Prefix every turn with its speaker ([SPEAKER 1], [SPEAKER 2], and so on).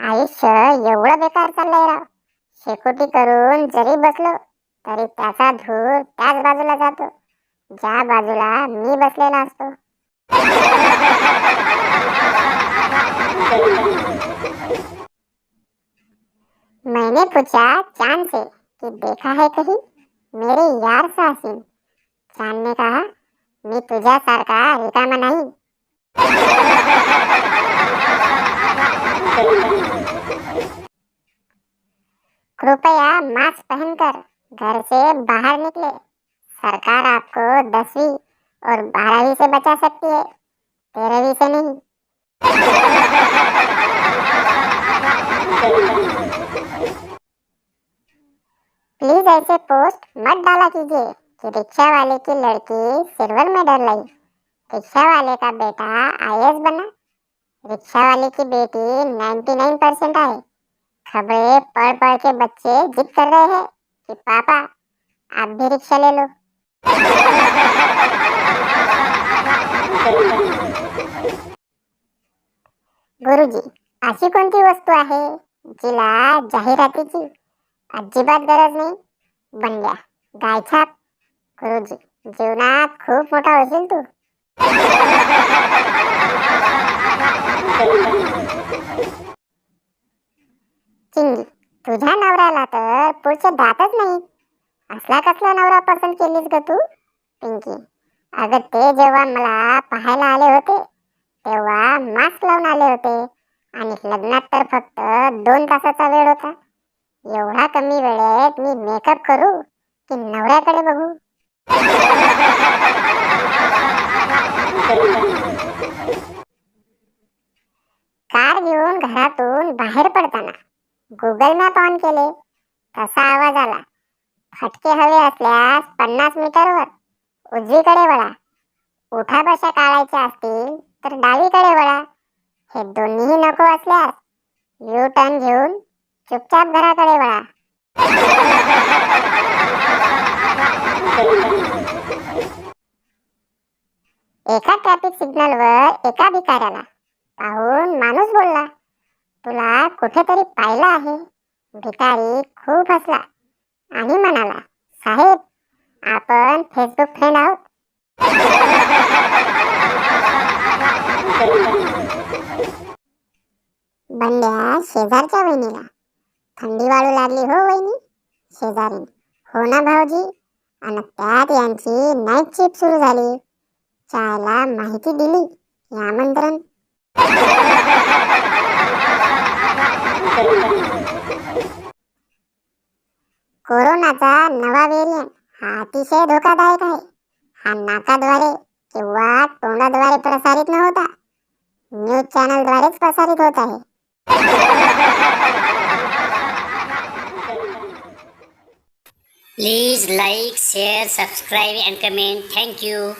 [SPEAKER 1] आयुष्य एवढं बेकार चाललंय राव. शेकोटी करून जरी बसलो तरी त्याचा धूर त्याच बाजूला जातो. ज्या बाजूला मी बसलेला असतो. मैंने पूछा चांद से कि देखा है कहीं? मेरे यार सा हसीन चाँद ने कहा मी तुझ्यासारखा रिकामा नाही कृपया मास्क पहनकर घर से बाहर निकले। सरकार आपको दसवीं और बारहवीं से बचा सकती है, तेरहवीं से नहीं। प्लीज़ ऐसे पोस्ट मत कीजिए कि रिक्शा वाले की लड़की सिल्वर मेडल लाई। रिक्शा वाले का बेटा आईएएस बना। रिक्शा वाले की बेटी 99 परसेंट आए खबरें पढ़ पढ़ के बच्चे जिद कर रहे हैं कि पापा, आप भी रिक्शा ले लो। गुरुजी अशी कोणती वस्तू आहे जिला जाहिरातीची अजिबात गरज नाही। बनल्या गायछाप गुरुजी जीवनात खूप मोठा होशील तू. चिंगी तुझ्या नवऱ्याला तर पुढचे दातच नाही. असला कसला नवरा पसंत केलीस ग तू पिंकी? अगं ते जेव्हा मला पाहायला आले होते तेव्हा मास्क लावून आले होते. आणि लग्नात तर फक्त दोन तासाचा वेळ होता. एवढा कमी वेळेत मी मेकअप करू? की नवऱ्याकडे बघू. कार घेऊन घरातून बाहेर पडताना गुगल मॅप ऑन केले. तसा आवाज आला. फटके हवे असल्यास पन्नास मीटरवर उजवीकडे वळा. उठा बशा काढायच्या असतील तर डावीकडे वळा. हे दोन्हीही नको असल्यास यू टर्न घेऊन चुपचाप घराकडे वळा. एका ट्रॅफिक सिग्नलवर एका भिकाऱ्याला पाहून माणूस बोलला तुला कुठेतरी पाहिलं आहे. भिकारी खूप हसला आणि म्हणाला साहेब आपण फेसबुक फ्रेंड आहोत. बंड्या शेजारच्या वहिनीला थंडी वाळू लागली हो वहिनी. शेजारी. हो ना भाऊजी? आणि त्यात यांची नाईट शिफ्ट सुरू झाली. चायला माहिती दिली. हे आमंत्रण. कोरोनाचा नवा व्हेरियंट हा अतिशय धोकादायक आहे. हा नाकाद्वारे किंवा तोंडाद्वारे प्रसारित न होता. न्यूज चॅनलद्वारेच प्रसारित होत आहे.
[SPEAKER 2] Please like, share, subscribe and comment. Thank you.